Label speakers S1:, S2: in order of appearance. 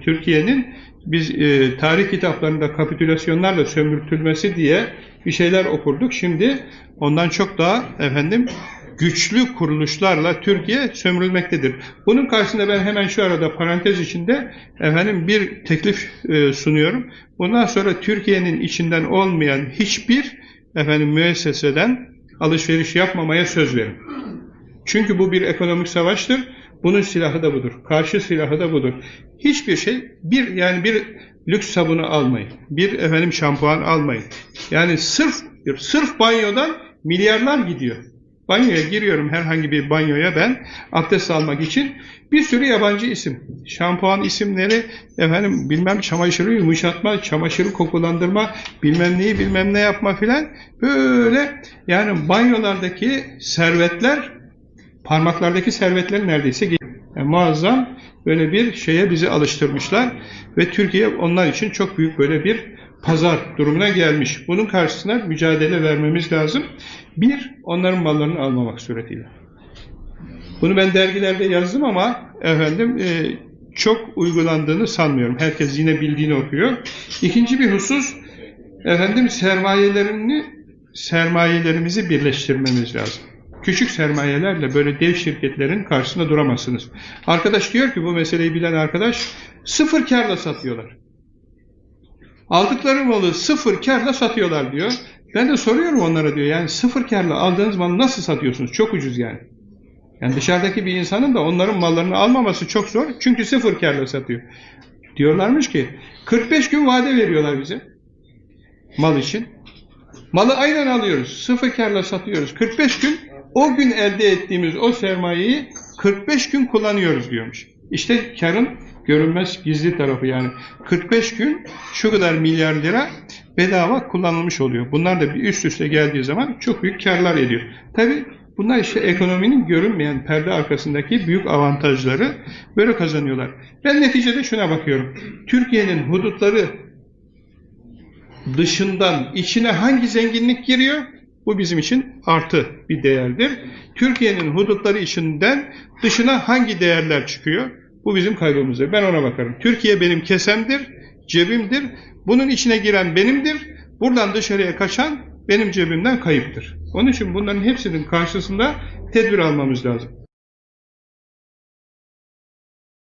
S1: Türkiye'nin biz e, tarih kitaplarında kapitülasyonlarla sömürtülmesi diye bir şeyler okurduk. Şimdi ondan çok daha efendim güçlü kuruluşlarla Türkiye sömürülmektedir. Bunun karşısında ben hemen şu arada parantez içinde efendim bir teklif e, sunuyorum. Bundan sonra Türkiye'nin içinden olmayan hiçbir efendim müesseseden alışveriş yapmamaya söz verin. Çünkü bu bir ekonomik savaştır. Bunun silahı da budur. Karşı silahı da budur. Hiçbir şey bir yani bir lüks sabunu almayın. Bir efendim şampuan almayın. Yani sırf sırf banyodan milyarlar gidiyor. Banyoya giriyorum herhangi bir banyoya ben abdest almak için bir sürü yabancı isim. Şampuan isimleri efendim bilmem çamaşırı yumuşatma, çamaşırı kokulandırma, bilmem neyi bilmem ne yapma filan böyle yani banyolardaki servetler parmaklardaki servetler neredeyse muazzam böyle bir şeye bizi alıştırmışlar ve Türkiye onlar için çok büyük böyle bir pazar durumuna gelmiş. Bunun karşısına mücadele vermemiz lazım. Bir, onların mallarını almamak suretiyle. Bunu ben dergilerde yazdım ama efendim e, çok uygulandığını sanmıyorum. Herkes yine bildiğini okuyor. İkinci bir husus efendim sermayelerini sermayelerimizi birleştirmemiz lazım. Küçük sermayelerle böyle dev şirketlerin karşısında duramazsınız. Arkadaş diyor ki bu meseleyi bilen arkadaş sıfır karla satıyorlar. Aldıkları malı sıfır karla satıyorlar diyor. Ben de soruyorum onlara diyor yani sıfır karla aldığınız malı nasıl satıyorsunuz? Çok ucuz yani. Yani dışarıdaki bir insanın da onların mallarını almaması çok zor. Çünkü sıfır karla satıyor. Diyorlarmış ki 45 gün vade veriyorlar bize. Mal için. Malı aynen alıyoruz. Sıfır karla satıyoruz. 45 gün o gün elde ettiğimiz o sermayeyi 45 gün kullanıyoruz diyormuş. İşte karın görünmez gizli tarafı yani 45 gün şu kadar milyar lira bedava kullanılmış oluyor. Bunlar da bir üst üste geldiği zaman çok büyük karlar ediyor. Tabi bunlar işte ekonominin görünmeyen perde arkasındaki büyük avantajları böyle kazanıyorlar. Ben neticede şuna bakıyorum. Türkiye'nin hudutları dışından içine hangi zenginlik giriyor? Bu bizim için artı bir değerdir. Türkiye'nin hudutları içinden dışına hangi değerler çıkıyor? Bu bizim kaybımızdır. Ben ona bakarım. Türkiye benim kesemdir, cebimdir. Bunun içine giren benimdir. Buradan dışarıya kaçan benim cebimden kayıptır. Onun için bunların hepsinin karşısında tedbir almamız lazım.